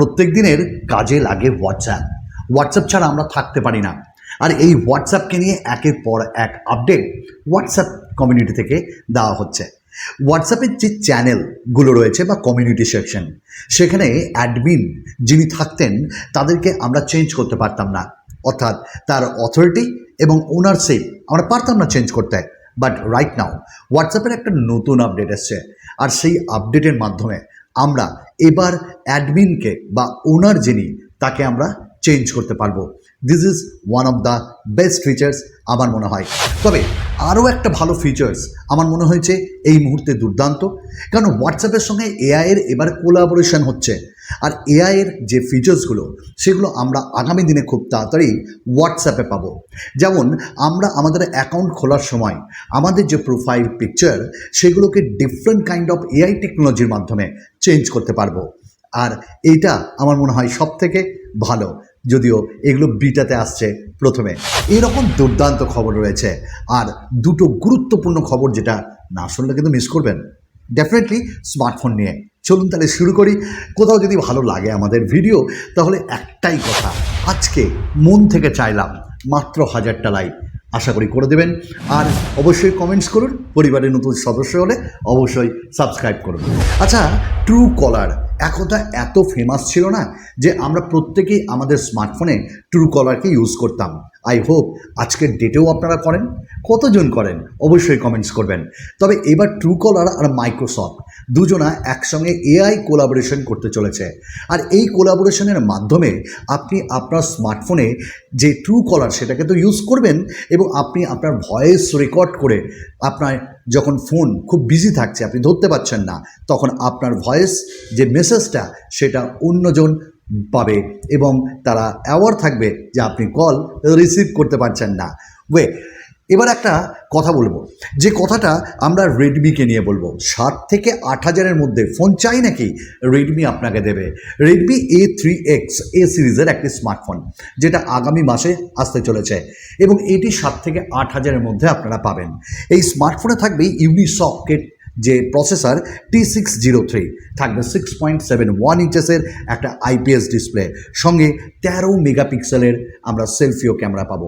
প্রত্যেক দিনের কাজে লাগে হোয়াটসঅ্যাপ হোয়াটসঅ্যাপ ছাড়া আমরা থাকতে পারি না। আর এই হোয়াটসঅ্যাপকে নিয়ে একের পর এক আপডেট হোয়াটসঅ্যাপ কমিউনিটি থেকে দেওয়া হচ্ছে। হোয়াটসঅ্যাপের যে চ্যানেলগুলো রয়েছে বা কমিউনিটি সেকশন সেখানে অ্যাডমিন যিনি থাকতেন, তাদেরকে আমরা চেঞ্জ করতে পারতাম না। অর্থাৎ তার অথরিটি এবং ওনারশিপ আমরা পারতাম না চেঞ্জ করতে। বাট রাইট নাও হোয়াটসঅ্যাপের একটা নতুন আপডেট এসছে। আর সেই আপডেটের মাধ্যমে আমরা এবার অ্যাডমিনকে বা ওনার যিনি, তাকে আমরা চেঞ্জ করতে পারব। This is one of the best features আমার মনে হয়। তবে আরও একটা ভালো ফিচার্স আমার মনে হয়েছে এই মুহূর্তে দুর্দান্ত। কারণ হোয়াটসঅ্যাপের সঙ্গে এআইয়ের এবার কোলাবোরেশন হচ্ছে। আর এআইয়ের যে ফিচার্সগুলো সেগুলো আমরা আগামী দিনে খুব তাড়াতাড়ি হোয়াটসঅ্যাপে পাবো। যেমন, আমরা আমাদের অ্যাকাউন্ট খোলার সময় আমাদের যে প্রোফাইল পিকচার সেগুলোকে ডিফারেন্ট কাইন্ড অফ এআই টেকনোলজির মাধ্যমে চেঞ্জ করতে পারব। আর এইটা আমার মনে হয় সব থেকে ভালো, যদিও এগুলো বিটাতে আসছে প্রথমে। এরকম দুর্দান্ত খবর রয়েছে। আর দুটো গুরুত্বপূর্ণ খবর যেটা, না শুনলে কিন্তু মিস করবেন। ডেফিনেটলি স্মার্টফোন নিয়ে। চলুন তাহলে শুরু করি। কোথাও যদি ভালো লাগে আমাদের ভিডিও, তাহলে একটাই কথা, আজকে মন থেকে চাইলাম মাত্র হাজারটা লাইক। আশা করি করে দেবেন। আর অবশ্যই কমেন্টস করুন, পরিবারের নতুন সদস্য হলে অবশ্যই সাবস্ক্রাইব করুন। আচ্ছা ট্রু কলার একদা এত ফেমাস ছিল না যে আমরা প্রত্যেকেই আমাদের স্মার্টফোনে ট্রু কলারকে ইউজ করতাম। আই হোপ আজকের ডেটেও আপনারা করেন। কতজন করেন? অবশ্যই কমেন্টস করবেন। তবে এবার ট্রু কলার আর মাইক্রোসফট দুজনা একসঙ্গে এআই কোলাবোরেশন করতে চলেছে। আর এই কোলাবোরেশনের মাধ্যমে আপনি আপনার স্মার্টফোনে যে ট্রু কলার সেটাকে তো ইউজ করবেন এবং আপনি আপনার ভয়েস রেকর্ড করে আপনার যখন ফোন খুব বিজি থাকছে, আপনি ধরতে পারছেন না, তখন আপনার ভয়েস যে মেসেজটা সেটা অন্যজন পাবে এবং তারা অ্যাওয়ার থাকবে যে আপনি কল রিসিভ করতে পারছেন না। ওয়ে এবার একটা কথা বলব। যে কথাটা আমরা রেডমিকে নিয়ে বলব। সাত থেকে আট হাজারের মধ্যে ফোন চাই নাকি? রেডমি আপনাকে দেবে। Redmi A three X A সিরিজের একটি স্মার্টফোন যেটা আগামী মাসে আসতে চলেছে। এবং এটি সাত থেকে আট হাজারের মধ্যে আপনারা পাবেন। এই স্মার্টফোনে থাকবে ইউনিসকেট যে processor T six zero three থাকবে সিক্স পয়েন্ট সেভেন ওয়ান ইঞ্চেসের একটা আইপিএস ডিসপ্লে সঙ্গে তেরো মেগাপিক্সেলের আমরা সেলফিও ক্যামেরা পাবো।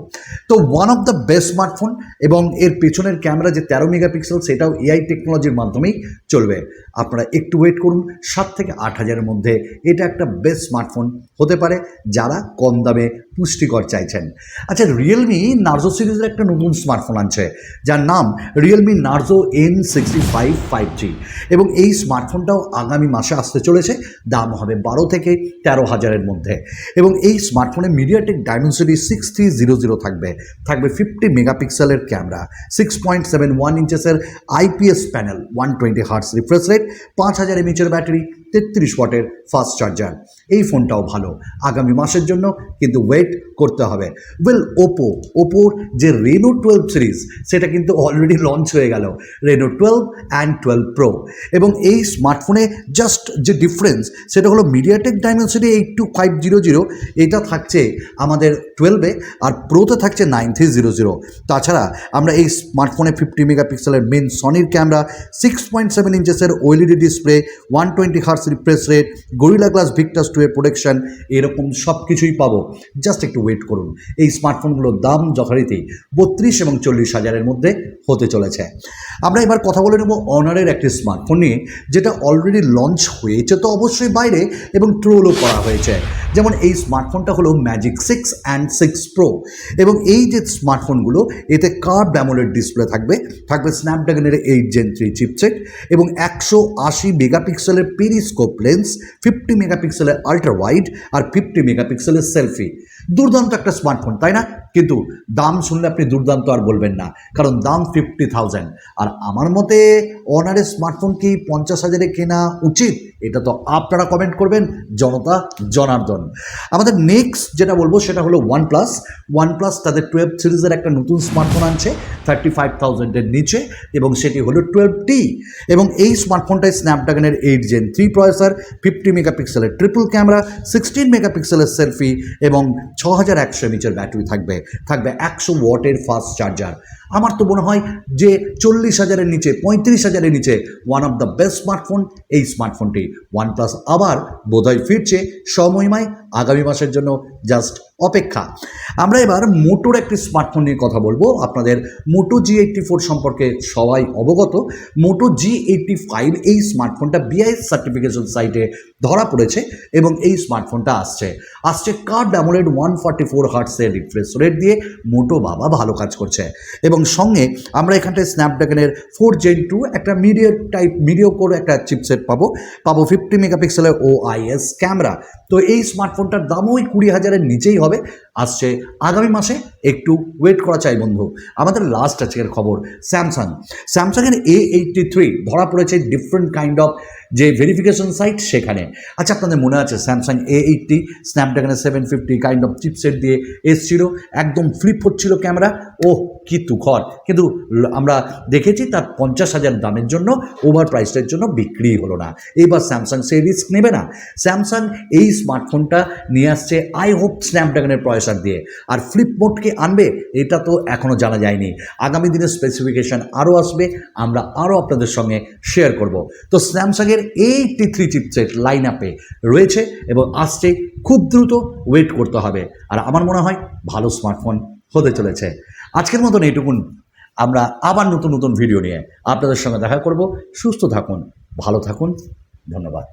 তো one of the best smartphone এবং এর পেছনের ক্যামেরা যে তেরো মেগাপিক্সেল সেটাও এআই টেকনোলজির মাধ্যমেই চলবে। আপনারা একটু ওয়েট করুন, সাত থেকে আট হাজারের মধ্যে এটা একটা বেস্ট স্মার্টফোন হতে পারে, যারা কম দামে পুষ্টিকর চাইছেন। আচ্ছা রিয়েলমি নার্জো সিরিজের একটা নতুন স্মার্টফোন আনছে, যার নাম Realme Narzo N sixty five five G এবং এই স্মার্টফোনটাও আগামী মাসে আসতে চলেছে, দাম হবে বারো থেকে তেরো হাজারের মধ্যে। এবং এই স্মার্টফোনে MediaTek Dimensity six three zero zero থাকবে। থাকবে ফিফটি মেগাপিক্সেলের camera six point seven one ইঞ্চেসের IPS panel one twenty hertz refresh rate পাঁচ হাজার এমএচের ব্যাটারি তেত্রিশ ওয়াটের ফাস্ট চার্জার এই ফোনটাও ভালো। আগামী মাসের জন্য কিন্তু ওয়েট করতে হবে। ওয়েল ওপো ওপোর যে রেনো টুয়েলভ সিরিজ সেটা কিন্তু অলরেডি লঞ্চ হয়ে গেল। Reno twelve and twelve pro এবং এই স্মার্টফোনে জাস্ট যে ডিফারেন্স সেটা হলো MediaTek Dimensity eight two five zero zero এটা থাকছে আমাদের টুয়েলভে আর প্রোতে থাকছে নাইন থ্রি জিরো জিরো তাছাড়া আমরা এই স্মার্টফোনে ফিফটি মেগাপিক্সেলের মেন সনির camera six point seven ইঞ্চেসের OLED display one twenty hertz refresh rate Gorilla glass Victus two এর এরকম সব কিছুই পাবো। জাস্ট একটু ওয়েট করুন। এই স্মার্টফোনগুলোর দাম যথারীতি বত্রিশ এবং চল্লিশ হাজারের মধ্যে হতে চলেছে। আমরা এবার কথা বলে নেব অনারের একটি স্মার্টফোন নিয়ে, যেটা অলরেডি লঞ্চ হয়েছে তো অবশ্যই বাইরে এবং ট্রোলও করা হয়েছে। যেমন এই স্মার্টফোনটা হলো Magic six and six pro এবং এই যে স্মার্টফোনগুলো এতে কার ব্যামোলের ডিসপ্লে থাকবে। থাকবে স্ন্যাপড্রাগনের এইট জেন থ্রি চিপসেট এবং একশো আশি মেগাপিক্সেলের পেরিস্কোপ লেন্স ফিফটি মেগাপিক্সেলের আল্ট্রা ওয়াইড আর ফিফটি মেগাপিক্সেলের সেলফি দুর্দান্ত একটা স্মার্টফোন তাই না? কিন্তু দাম শুনলে আপনি দুর্দান্ত আর বলবেন না। কারণ দাম ফিফটি থাউজেন্ড আর আমার মতে অনারের স্মার্টফোন কি পঞ্চাশ হাজারে কেনা উচিত? এটা তো আপনারা কমেন্ট করবেন, জনতা জনার্দন। আমাদের নেক্সট যেটা বলব সেটা হলো ওয়ান প্লাস ওয়ান প্লাস তাদের টুয়েলভ সিরিজের একটা নতুন স্মার্টফোন আনছে থার্টি ফাইভ থাউজেন্ডের নিচে, এবং সেটি হলো টুয়েলভ টি এবং এই স্মার্টফোনটায় স্ন্যাপড্রাগনের eight Gen three processor fifty মেগাপিক্সেলের ট্রিপল ক্যামেরা সিক্সটিন মেগাপিক্সেলের সেলফি এবং ছ হাজার একশো এমএচের ব্যাটারি থাকবে। থাকবে একশো ওয়াটের ফাস্ট চার্জার আমার তো মনে হয় যে চল্লিশ হাজারের নিচে, পঁয়ত্রিশ হাজারের নিচে one of the best smartphone এই স্মার্টফোনটি ওয়ান প্লাস আবার বোধহয় ফিরছে সময়মায় আগামী মাসের জন্য জাস্ট অপেক্ষা। আমরা এবার মোটোর একটি স্মার্টফোন নিয়ে কথা বলব। আপনাদের মোটো জি এইটটি ফোর সম্পর্কে সবাই অবগত। মোটো জি এইটটি ফাইভ এই স্মার্টফোনটা বিআই সার্টিফিকেশন সাইটে ধরা পড়েছে এবং এই স্মার্টফোনটা আসছে। আসছে curved AMOLED one forty four হার্টসের refresh rate দিয়ে। মোটো বাবা ভালো কাজ করছে। এবং সঙ্গে আমরা এখানটায় স্ন্যাপড্রাগনের ফোর জেন টু একটা মিডিও টাইপ মিডিও করে একটা চিপসেট পাবো। পাবো ফিফটি মেগাপিক্সেলের ও আইএস ক্যামেরা তো এই স্মার্টফোনটার দামও ওই কুড়ি হাজারের নিচেই হবে। আসছে। আগামী মাসে একটু ওয়েট করা চাই বন্ধু। আমাদের লাস্ট আজকের খবর স্যামসাং স্যামসাংয়ের এ এইটটি থ্রি ধরা পড়েছে ডিফারেন্ট কাইন্ড অফ যে ভেরিফিকেশন সাইট সেখানে। আচ্ছা আপনাদের মনে আছে Samsung A eighty স্ন্যাপড্রাগনের seven fifty kind of chipset দিয়ে এসছিল? একদম ফ্লিপ হচ্ছিল ক্যামেরা। ওহ, কি তুখর। কিন্তু আমরা দেখেছি তার পঞ্চাশ হাজার দামের জন্য ওভার প্রাইসের জন্য বিক্রি হলো না। এইবার স্যামসাং সেই রিস্ক নেবে না। স্যামসাং এই স্মার্টফোনটা নিয়ে আসছে আই হোপ স্ন্যাপড্রাগনের প্রসেসর দিয়ে। আর ফ্লিপ মোডকে আনবে, এটা তো এখনও জানা যায়নি। আগামী দিনে স্পেসিফিকেশান আরও আসবে, আমরা আরও আপনাদের সঙ্গে শেয়ার করব। তো স্যামসাংয়ের এইটটি থ্রি চিপসেট লাইন আপে রয়েছে এবং আসছে খুব দ্রুত ওয়েট করতে হবে। আর আমার মনে হয় ভালো স্মার্টফোন হতে চলেছে। আজকের মতন এইটুকুন আমরা আবার নতুন নতুন ভিডিও নিয়ে আপনাদের সঙ্গে দেখা করব। সুস্থ থাকুন, ভালো থাকুন। ধন্যবাদ।